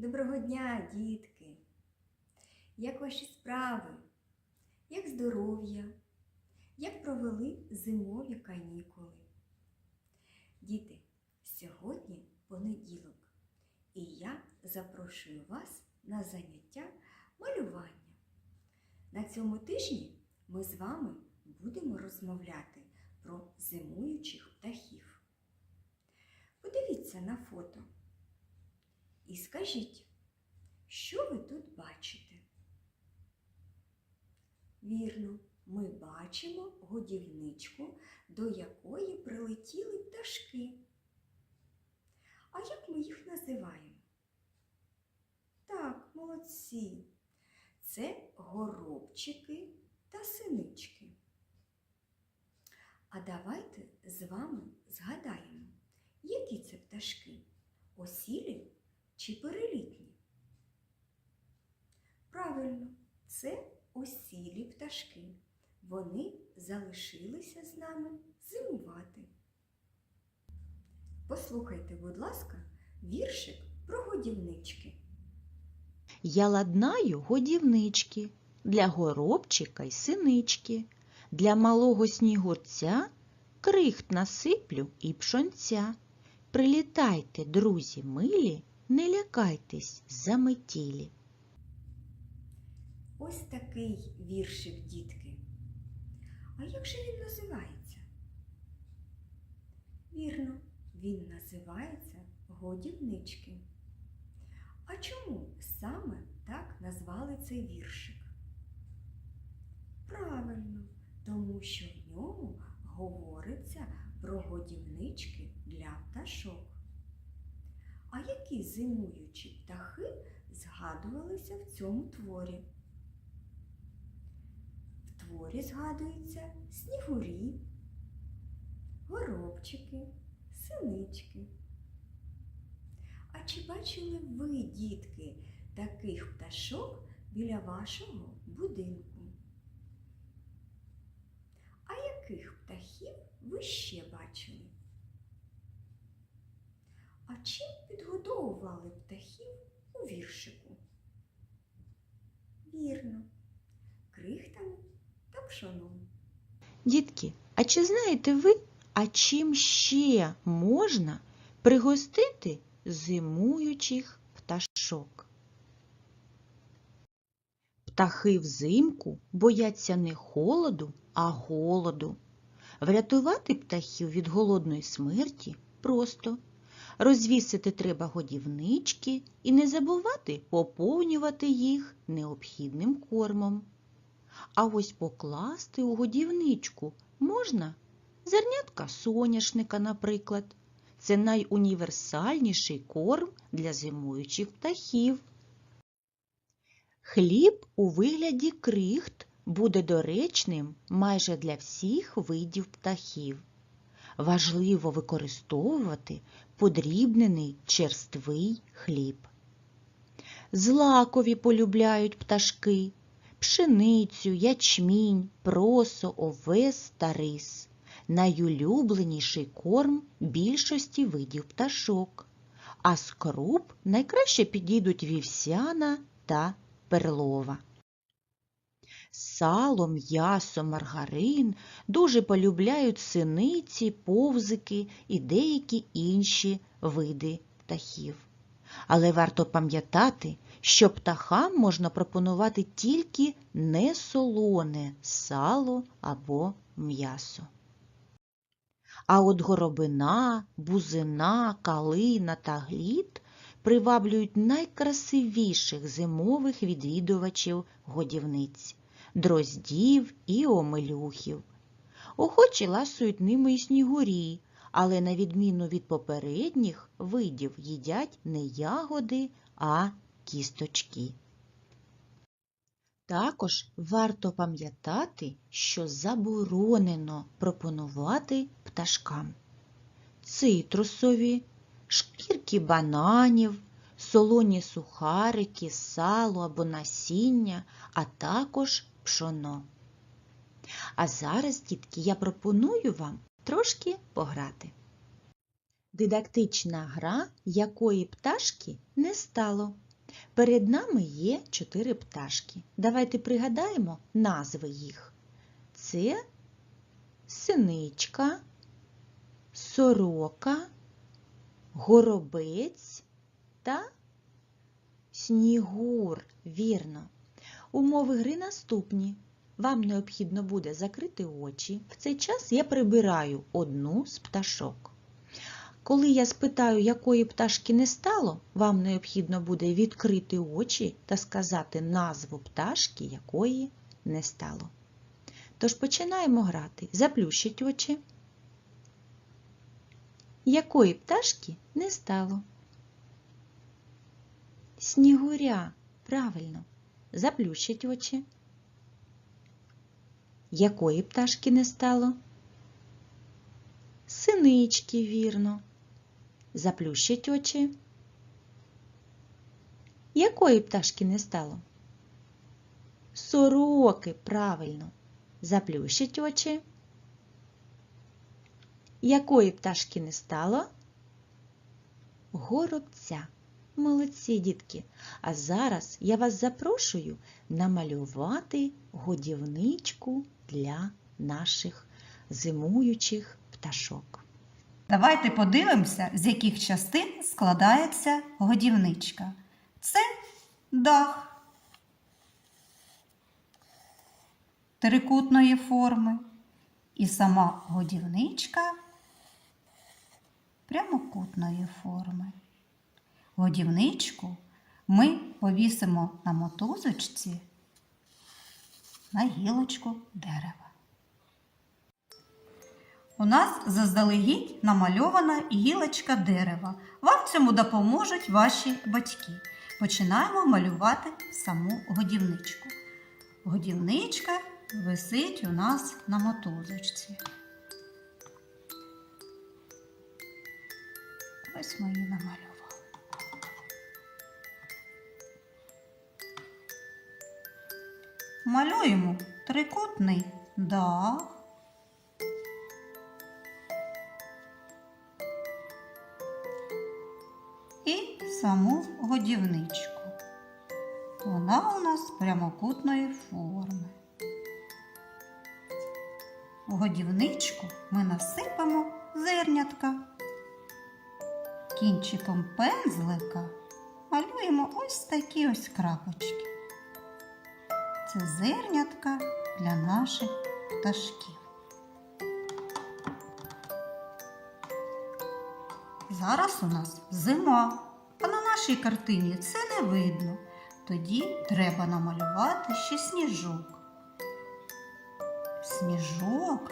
Доброго дня, дітки! Як ваші справи? Як здоров'я? Як провели зимові канікули? Діти, сьогодні понеділок, і я запрошую вас на заняття малювання. На цьому тижні ми з вами будемо розмовляти про зимуючих птахів. Подивіться на фото. І скажіть, що ви тут бачите? Вірно, ми бачимо годівничку, до якої прилетіли пташки. А як ми їх називаємо? Так, молодці. Це горобчики та синички. А давайте з вами згадаємо, які це пташки? Осілі чи перелітні? Правильно, це осілі пташки. Вони залишилися з нами зимувати. Послухайте, будь ласка, віршик про годівнички. Я ладнаю годівнички для горобчика й синички, для малого снігурця крихт насиплю і пшонця. Прилітайте, друзі милі, не лякайтесь заметілі. Ось такий віршик, дітки. А як же він називається? Вірно, він називається годівнички. А чому саме так назвали цей віршик? Правильно, тому що в ньому говориться про годівнички для пташок. А які зимуючі птахи згадувалися в цьому творі? В творі згадуються снігурі, горобчики, синички. А чи бачили ви, дітки, таких пташок біля вашого будинку? А яких птахів ви ще бачили? А чим підгодовували птахів у віршику? Вірно, крихтами та пшоном. Дітки, а чи знаєте ви, а чим ще можна пригостити зимуючих пташок? Птахи взимку бояться не холоду, а голоду. Врятувати птахів від голодної смерті просто. Розвісити треба годівнички і не забувати поповнювати їх необхідним кормом. А ось покласти у годівничку можна зернятка соняшника, наприклад. Це найуніверсальніший корм для зимуючих птахів. Хліб у вигляді крихт буде доречним майже для всіх видів птахів. Важливо використовувати подрібнений черствий хліб. Злакові полюбляють пташки, пшеницю, ячмінь, просо, овес та рис. Найулюбленіший корм більшості видів пташок, а з круп найкраще підійдуть вівсяна та перлова. Сало, м'ясо, маргарин дуже полюбляють синиці, повзики і деякі інші види птахів. Але варто пам'ятати, що птахам можна пропонувати тільки несолоне сало або м'ясо. А от горобина, бузина, калина та глід приваблюють найкрасивіших зимових відвідувачів годівниць дроздів і омелюхів. Охочі ласують ними й снігурі, але на відміну від попередніх видів їдять не ягоди, а кісточки. Також варто пам'ятати, що заборонено пропонувати пташкам цитрусові, шкірки бананів, солоні сухарики, сало або насіння, а також пшоно. А зараз, дітки, я пропоную вам трошки пограти. Дидактична гра, якої пташки не стало. Перед нами є чотири пташки. Давайте пригадаємо назви їх. Це синичка, сорока, горобець та снігур. Вірно. Умови гри наступні. Вам необхідно буде закрити очі. В цей час я прибираю одну з пташок. Коли я спитаю, якої пташки не стало, вам необхідно буде відкрити очі та сказати назву пташки, якої не стало. Тож починаємо грати. Заплющіть очі. Якої пташки не стало? Снігуря. Правильно. Заплющіть очі. Якої пташки не стало? Синички, вірно. Заплющіть очі. Якої пташки не стало? Сороки, правильно. Заплющіть очі. Якої пташки не стало? Горобця. Молодці, дітки. А зараз я вас запрошую намалювати годівничку для наших зимуючих пташок. Давайте подивимося, з яких частин складається годівничка. Це дах трикутної форми. І сама годівничка прямокутної форми. Годівничку ми повісимо на мотузочці на гілочку дерева. У нас заздалегідь намальована гілочка дерева. Вам цьому допоможуть ваші батьки. Починаємо малювати саму годівничку. Годівничка висить у нас на мотузочці. Ось ми її намалювали. Малюємо трикутний дах. і саму годівничку. Вона у нас прямокутної форми. В годівничку ми насипемо зернятка. Кінчиком пензлика малюємо ось такі ось крапочки. Це зернятка для наших пташків. Зараз у нас зима, а на нашій картині це не видно. Тоді треба намалювати ще сніжок. Сніжок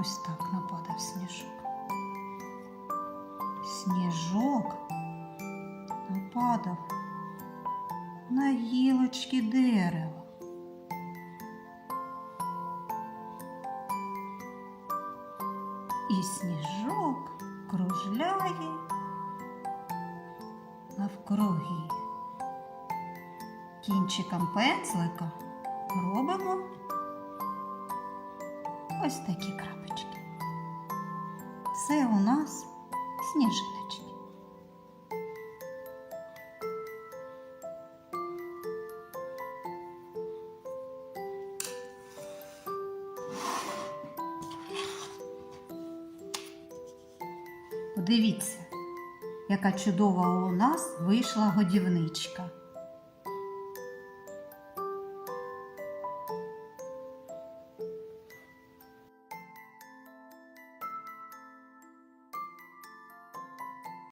Ось так нападав сніжок. Сніжок нападав на гілочки дерева. І сніжок кружляє навкруги. Кінчиком пензлика робимо ось такі крапочки. Це у нас сніжиночки. Подивіться, яка чудова у нас вийшла годівничка.